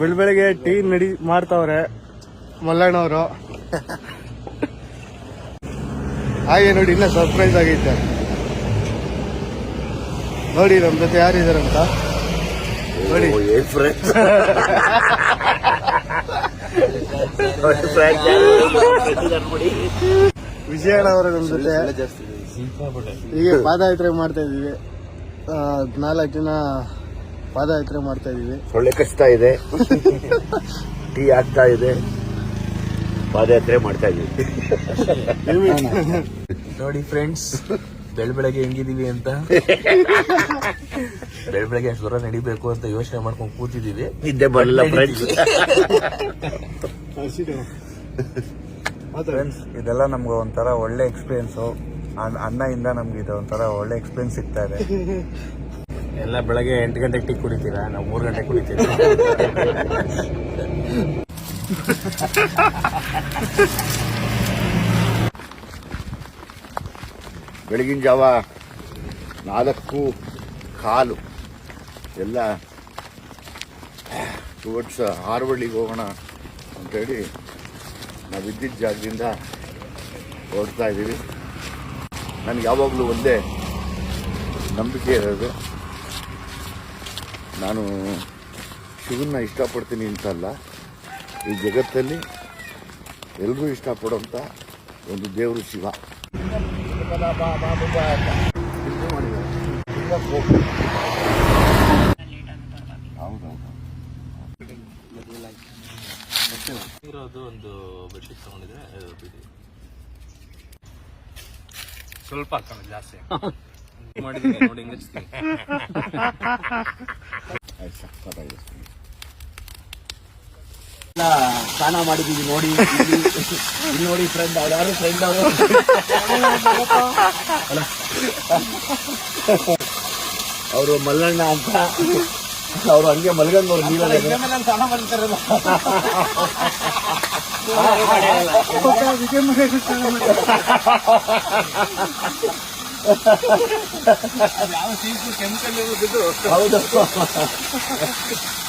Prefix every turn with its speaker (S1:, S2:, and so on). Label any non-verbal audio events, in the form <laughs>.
S1: ಬೆಳ ಬೆಳಗ್ಗೆ ಟೀ ನಡಿ ಮಾಡ್ತಾವ್ರೆ ಮಲ್ಲಣ್ಣವರು. ಹಾಗೆ ನೋಡಿ ಇನ್ನ ಸರ್ಪ್ರೈಸ್ ಆಗೈತೆ. ನೋಡಿ ನಮ್ ಜೊತೆ ಯಾರಿದಾರಂತ ನೋಡಿ. ವಿಜಯಣ್ಣ ಅವರ ನಮ್ ಜೊತೆ. ಹೀಗೆ ಪಾದಯಾತ್ರೆ ಮಾಡ್ತಾ ಇದೀವಿ ನಾಲ್ಕು ಜನ ಪಾದಯಾತ್ರೆ ಮಾಡ್ತಾ ಇದೀವಿ
S2: ಸೊಳ್ಳೆ ಕಚ್ತಾ ಇದೆ. <laughs> ಟೀ ಆಗ್ತಾ ಇದೆ. ಪಾದಯಾತ್ರೆ ಮಾಡ್ತಾ ಇದೀವಿ
S3: ನೋಡಿ ಫ್ರೆಂಡ್ಸ್ ಬೆಳ್ ಬೆಳಗ್ಗೆ ಹೆಂಗಿದೀವಿ ಅಂತ? ಬೆಳ್ ಬೆಳಗ್ಗೆ ಜ್ವರ ನಡಿಬೇಕು ಅಂತ ಯೋಚನೆ ಮಾಡ್ಕೊಂಡು ಕೂತಿದೀವಿ
S2: ನಿದ್ದೆ ಬರಲಿಲ್ಲ ಫ್ರೆಂಡ್ಸ್
S4: ಫ್ರೆಂಡ್ಸ್ ಇದೆಲ್ಲ ನಮ್ಗೆ ಒಂಥರ ಒಳ್ಳೆ ಎಕ್ಸ್ಪೀರಿಯನ್ಸು ಅಣ್ಣಯಿಂದ ನಮ್ಗೆ ಇದು ಒಂಥರ ಒಳ್ಳೆ ಎಕ್ಸ್ಪೀರಿಯನ್ಸ್ ಸಿಗ್ತಾ ಇದೆ. <laughs>
S3: ಎಲ್ಲ ಬೆಳಗ್ಗೆ ಎಂಟು ಗಂಟೆಗೆ ಟೀ ಕುಡಿತೀರಾ? ನಾವು ಮೂರು ಗಂಟೆಗೆ ಕುಡಿತೀವಿ.
S2: ಬೆಳಗಿನ ಜಾವ ನಾಲ್ಕು ಕಾಲು. ಎಲ್ಲ ಟುವರ್ಡ್ಸ್ ಹಾರ್ವಳ್ಳಿಗೆ ಹೋಗೋಣ ಅಂತೇಳಿ ನಾವು ಇದ್ದಿದ್ದ ಜಾಗದಿಂದ ಹೊರಡ್ತಾ ಇದ್ದೀವಿ ನನಗೆ ಯಾವಾಗಲೂ ಒಂದೇ ನಂಬಿಕೆ ಇರೋದು. ನಾನು ಶಿವನ್ನ ಇಷ್ಟಪಡ್ತೀನಿ ಅಂತಲ್ಲ, ಈ ಜಗತ್ತಲ್ಲಿ ಎಲ್ಲರೂ ಇಷ್ಟಪಡೋಂಥ ಒಂದು ದೇವರು ಶಿವ.
S3: ಇರೋದು ಒಂದು ತಗೊಂಡಿದ್ರೆ ಸ್ವಲ್ಪ ಜಾಸ್ತಿ. ಮಾಡಿದ್ದೀನಿ ನೋಡಿ ಹಿಂಗೆ ಹಚ್ತೀನಿ.
S2: ಆಯ್ತು
S3: ಸ್ನಾನ ಮಾಡಿದೀವಿ ನೋಡಿ ಇಲ್ಲಿ ನೋಡಿ ಫ್ರೆಂಡ್ ಅವ್ರು ಯಾರು ಫ್ರೆಂಡ್ ಅವರು?
S2: ಅವರು ಮಲ್ಲಣ್ಣ ಅಂತ. ಅವರು ಹಂಗೆ ಮಲ್ಗಂದವ್ರು ನೀವೇ
S3: ಸ್ನಾನ ಮಾಡ್ತಾರಲ್ಲ ಯಾವ ಸೀಸು ಕೆಮಿಕಲ್ ಇರೋದು
S2: ಹೌದು. <laughs>